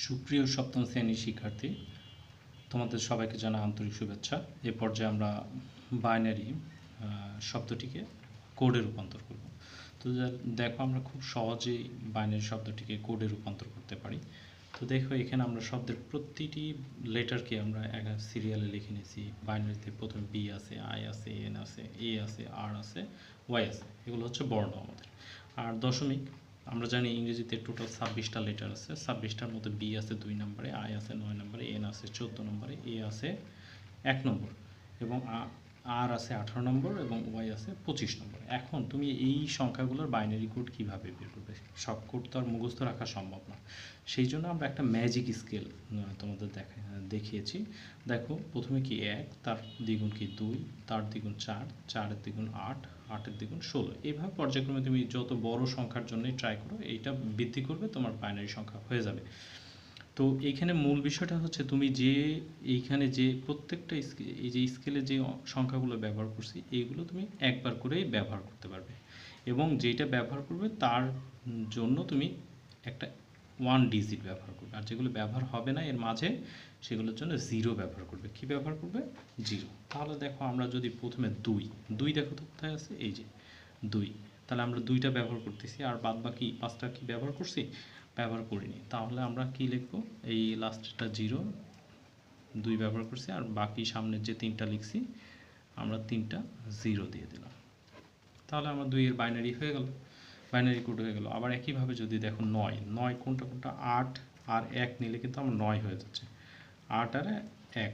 সুপ্রিয় সপ্তম শ্রেণির শিক্ষার্থী, তোমাদের সবাইকে জানা আন্তরিক শুভেচ্ছা। এ পর্যায়ে আমরা বাইনারি শব্দটিকে কোডে রূপান্তর করব। তো দেখো আমরা খুব সহজেই বাইনারি শব্দটিকে কোডে রূপান্তর করতে পারি। তো দেখো এখানে আমরা শব্দের প্রতিটি লেটারকে আমরা এক সিরিয়ালে লিখে নিয়েছি। বাইনারিতে প্রথমে বি আছে আই আছে এন আছে এ আছে আর আছে ওয়াই আছে। এগুলো হচ্ছে বর্ণ আমাদের। আর দশমিক আমরা জানি ইংরেজিতে টোটাল ছাব্বিশটা লেটার আছে। ছাব্বিশটার মধ্যে বি আছে দুই নম্বরে আই আছে নয় নম্বরে এন আছে চোদ্দ নম্বরে এ আছে এক নম্বর। এবং আর আছে আঠারো নম্বর এবং ওয়াই আছে পঁচিশ নম্বর। এখন তুমি এই সংখ্যাগুলোর বাইনারি কোড কীভাবে বের করবে? সব কোড তো আর মুখস্থ রাখা সম্ভব না। সেই জন্য আমরা একটা ম্যাজিক স্কেল তোমাদের দেখা, দেখিয়েছি। দেখো, প্রথমে কি এক, তার দ্বিগুণ কি দুই, তার দ্বিগুণ চার, চারের দ্বিগুণ আট, আটের দ্বিগুণ ষোলো। এইভাবে পর্যায়ক্রমে তুমি যত বড় সংখ্যার জন্যই ট্রাই করো, এইটা বৃদ্ধি করবে, তোমার বাইনারি সংখ্যা হয়ে যাবে। তো এইখানে মূল বিষয়টা হচ্ছে তুমি যে এইখানে যে প্রত্যেকটা এই যে স্কেলে যে সংখ্যাগুলো ব্যবহার করছি, এইগুলো তুমি একবার করেই ব্যবহার করতে পারবে। এবং যেটা ব্যবহার করবে, তার জন্য তুমি একটা ওয়ান ডিজিট ব্যবহার করবে। আর যেগুলো ব্যবহার হবে না, এর মাঝে সেগুলোর জন্য জিরো ব্যবহার করবে। কি ব্যবহার করবে? জিরো তাহলে দেখো আমরা যদি প্রথমে দুই দুই দেখো তো কোথায় আছে? এই যে দুই। তাহলে আমরা দুইটা ব্যবহার করতেছি। আর বাদ বাকি পাঁচটা কি ব্যবহার করছি? ব্যবহার করিনি। তাহলে আমরা কি লিখব? এই লাস্টটা জিরো দুই ব্যবহার করছি, আর বাকি সামনের যে তিনটা লিখছি, আমরা তিনটা জিরো দিয়ে দিলাম। তাহলে আমার দুইয়ের বাইনারি হয়ে গেল বাইনারি কোড হয়ে গেল। আবার একইভাবে যদি দেখো নয় নয় কোনটা কোনটা? আট আর এক নিলে কিন্তু আমার নয় হয়ে যাচ্ছে। আট আর এক।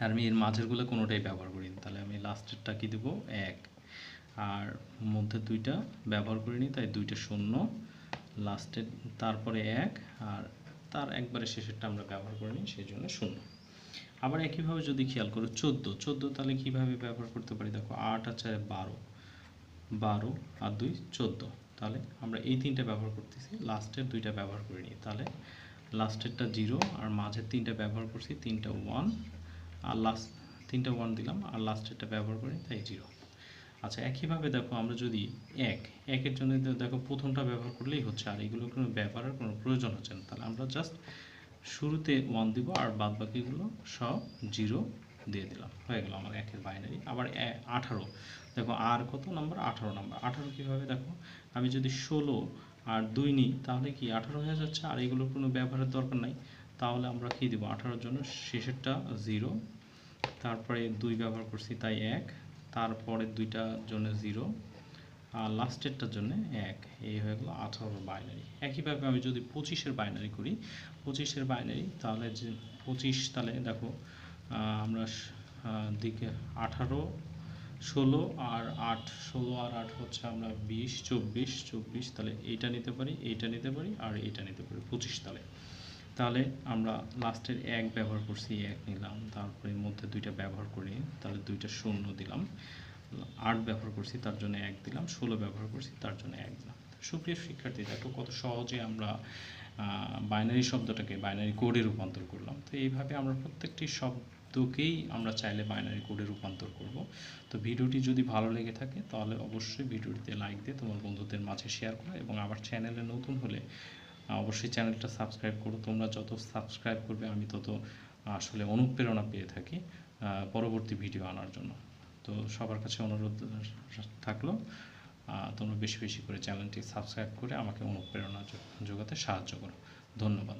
আর আমি এর মাঝেরগুলো কোনোটাই ব্যবহার করিনি। তাহলে আমি লাস্টেরটা কি দেবো? এক। আর মধ্যে দুইটা ব্যবহার করিনি, তাই দুইটা শূন্য। লাস্টের তারপরে এক, আর তার একবারে শেষেরটা আমরা ব্যবহার করে নিই, সেই জন্য শূন্য। আবার একইভাবে যদি খেয়াল করো, চোদ্দ চোদ্দ তাহলে কীভাবে ব্যবহার করতে পারি? দেখো, আট আর চারে বারো বারো আর দুই, চোদ্দ। তাহলে আমরা এই তিনটা ব্যবহার করতেছি লাস্টের দুইটা ব্যবহার করে নিই। তাহলে লাস্টেরটা জিরো আর মাঝের তিনটা ব্যবহার করছি, তিনটা ওয়ান আর লাস্ট তিনটা ওয়ান দিলাম, আর লাস্টেরটা ব্যবহার করি তাই জিরো আচ্ছা একইভাবে দেখো আমরা যদি এক, একের জন্য দেখো প্রথমটা ব্যবহার করলেই হচ্ছে, আর এগুলো কোনো ব্যবহারের কোনো প্রয়োজন হচ্ছে না। তাহলে আমরা জাস্ট শুরুতে ওয়ান দিব আর বাদ বাকিগুলো সব জিরো দিয়ে দিলাম। হয়ে গেল আমার একের বাইনারি আবার আঠারো। দেখো আর কত নাম্বার আঠারো নাম্বার আঠারো কীভাবে দেখো? আমি যদি ষোলো আর দুই নিই, তাহলে কি আঠারো হয়ে যাচ্ছে? আর এগুলোর কোনো ব্যবহারের দরকার নাই। তাহলে আমরা কি দেবো? আঠারোর জন্য শেষেরটা জিরো তারপরে দুই ব্যবহার করছি, তাই এক তারপরে দুইটার জন্য জিরো, আর লাস্টেরটার জন্য এক। এই হয়ে গেলো আঠারোর বাইনারি একইভাবে আমি যদি পঁচিশের বাইনারি করি, পঁচিশের বাইনারি তাহলে যে পঁচিশ, তাহলে দেখো আমরা দিকে আঠারো, ষোলো, আর আট, ষোলো আর আট হচ্ছে আমরা বিশ, চব্বিশ চব্বিশ, তাহলে এইটা নিতে পারি, এইটা নিতে পারি, আর এইটা নিতে পারি, পঁচিশ তাহলে। তাহলে আমরা লাস্টের এক ব্যবহার করছি, এক নিলাম, তারপরে মধ্যে দুইটা ব্যবহার করি, তাহলে দুইটা শূন্য দিলাম, আট ব্যবহার করছি, তার জন্য এক দিলাম, ষোলো ব্যবহার করছি, তার জন্য এক দিলাম। সুপ্রিয় শিক্ষার্থী, দেখো কত সহজে আমরা বাইনারি শব্দটাকে বাইনারি কোডে রূপান্তর করলাম। তো এইভাবে আমরা প্রত্যেকটি শব্দকেই আমরা চাইলে বাইনারি কোডে রূপান্তর করব। তো ভিডিওটি যদি ভালো লেগে থাকে, তাহলে অবশ্যই ভিডিওটিতে লাইক দিয়ে তোমার বন্ধুদের মাঝে শেয়ার করো এবং আমার চ্যানেলে নতুন হলে অবশ্যই চ্যানেলটা সাবস্ক্রাইব করো। তোমরা যত সাবস্ক্রাইব করবে, আমি তত আসলে অনুপ্রেরণা পেয়ে থাকি পরবর্তী ভিডিও আনার জন্য। তো সবার কাছে অনুরোধ থাকল তোমরা বেশি বেশি করে চ্যানেলটি সাবস্ক্রাইব করে আমাকে অনুপ্রেরণা যোগাতে সাহায্য করো। ধন্যবাদ।